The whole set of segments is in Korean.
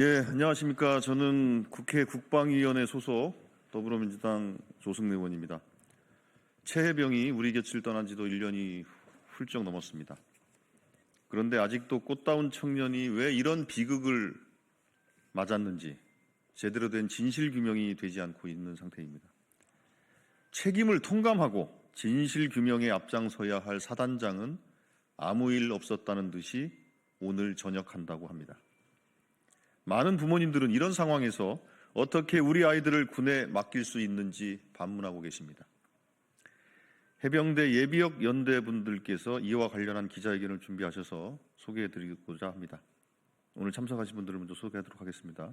예, 안녕하십니까. 저는 국회 국방위원회 소속 더불어민주당 조승래 의원입니다. 최혜병이 우리 곁을 떠난 지도 1년이 훌쩍 넘었습니다. 그런데 아직도 꽃다운 청년이 왜 이런 비극을 맞았는지 제대로 된 진실 규명이 되지 않고 있는 상태입니다. 책임을 통감하고 진실 규명에 앞장서야 할 사단장은 아무 일 없었다는 듯이 오늘 전역한다고 합니다. 많은 부모님들은 이런 상황에서 어떻게 우리 아이들을 군에 맡길 수 있는지 반문하고 계십니다. 해병대 예비역 연대 분들께서 이와 관련한 기자회견을 준비하셔서 소개해 드리고자 합니다. 오늘 참석하신 분들을 먼저 소개하도록 하겠습니다.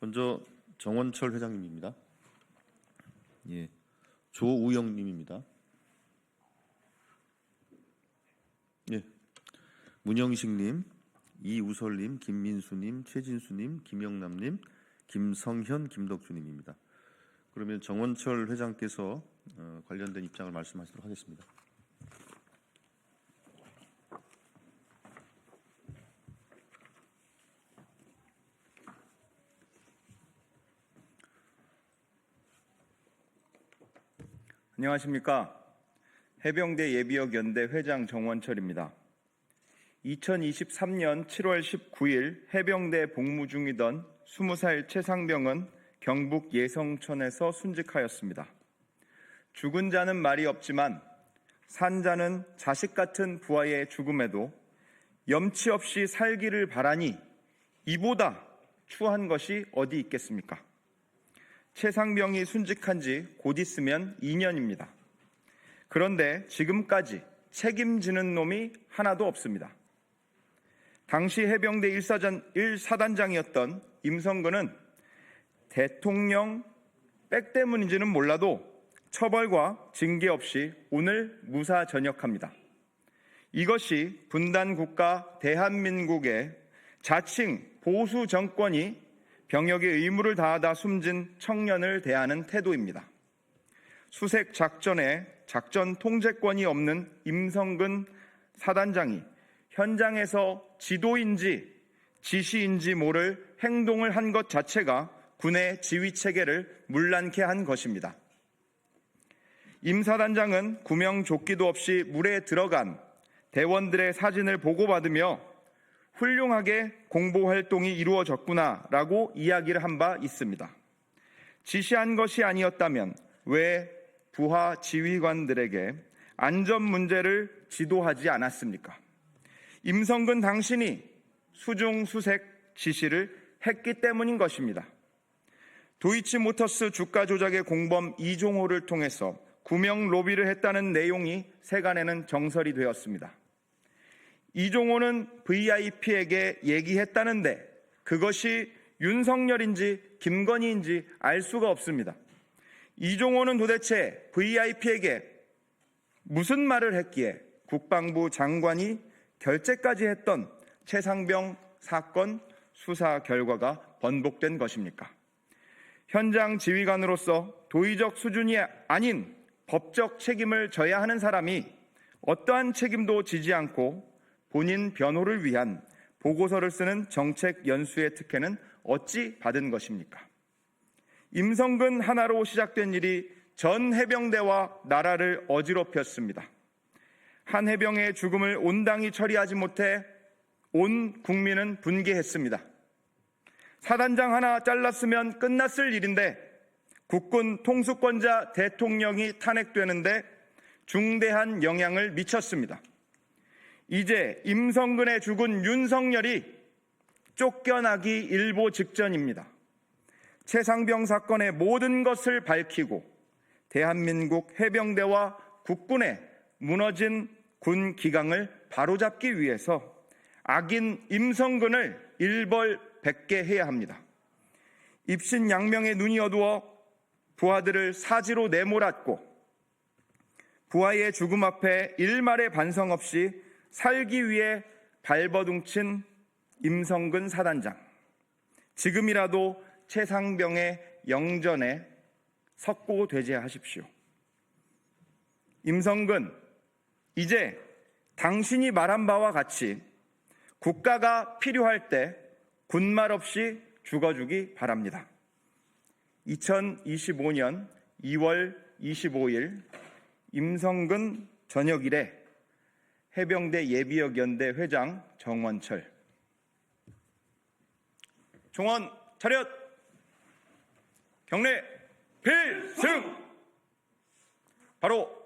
먼저 정원철 회장님입니다. 예. 조우영 님입니다. 예. 문영식 님, 이우설 님, 김민수 님, 최진수 님, 김영남 님, 김성현, 김덕주 님입니다. 그러면 정원철 회장께서 어, 관련된 입장을 말씀하시도록 하겠습니다. 안녕하십니까. 해병대 예비역 연대 회장 정원철입니다. 2023년 7월 19일 해병대 복무 중이던 20살 최상병은 경북 예성천에서 순직하였습니다. 죽은 자는 말이 없지만 산 자는 자식 같은 부하의 죽음에도 염치 없이 살기를 바라니 이보다 추한 것이 어디 있겠습니까? 최상병이 순직한 지 곧 있으면 2년입니다. 그런데 지금까지 책임지는 놈이 하나도 없습니다. 당시 해병대 1사단, 1사단장이었던 임성근은 대통령 백 때문인지는 몰라도 처벌과 징계 없이 오늘 무사 전역합니다. 이것이 분단 국가 대한민국의 자칭 보수 정권이 병역의 의무를 다하다 숨진 청년을 대하는 태도입니다. 수색 작전에 작전 통제권이 없는 임성근 사단장이 현장에서 지도인지 지시인지 모를 행동을 한 것 자체가 군의 지휘 체계를 문란케 한 것입니다. 임 사단장은 구명 조끼도 없이 물에 들어간 대원들의 사진을 보고받으며 훌륭하게 공보 활동이 이루어졌구나라고 이야기를 한 바 있습니다. 지시한 것이 아니었다면 왜 부하 지휘관들에게 안전 문제를 지도하지 않았습니까? 임성근 당신이 수중 수색 지시를 했기 때문인 것입니다. 도이치모터스 주가 조작의 공범 이종호를 통해서 구명 로비를 했다는 내용이 세간에는 정설이 되었습니다. 이종호는 VIP에게 얘기했다는데 그것이 윤석열인지 김건희인지 알 수가 없습니다. 이종호는 도대체 VIP에게 무슨 말을 했기에 국방부 장관이 결재까지 했던 최상병 사건 수사 결과가 번복된 것입니까? 현장 지휘관으로서 도의적 수준이 아닌 법적 책임을 져야 하는 사람이 어떠한 책임도 지지 않고 본인 변호를 위한 보고서를 쓰는 정책 연수의 특혜는 어찌 받은 것입니까? 임성근 하나로 시작된 일이 전 해병대와 나라를 어지럽혔습니다. 한 해병의 죽음을 온당히 처리하지 못해 온 국민은 분개했습니다. 사단장 하나 잘랐으면 끝났을 일인데 국군 통수권자 대통령이 탄핵되는데 중대한 영향을 미쳤습니다. 이제 임성근의 죽은 윤석열이 쫓겨나기 일보 직전입니다. 최상병 사건의 모든 것을 밝히고 대한민국 해병대와 국군의 무너진 군 기강을 바로잡기 위해서 악인 임성근을 일벌백계 해야 합니다. 입신 양명의 눈이 어두워 부하들을 사지로 내몰았고 부하의 죽음 앞에 일말의 반성 없이 살기 위해 발버둥친 임성근 사단장. 지금이라도 최상병의 영전에 석고 되제 하십시오. 임성근, 이제 당신이 말한 바와 같이 국가가 필요할 때 군말 없이 죽어주기 바랍니다. 2025년 2월 25일 임성근 저녁 일에 해병대 예비역 연대 회장 정원철. 종원 차렷! 경례 필승! 바로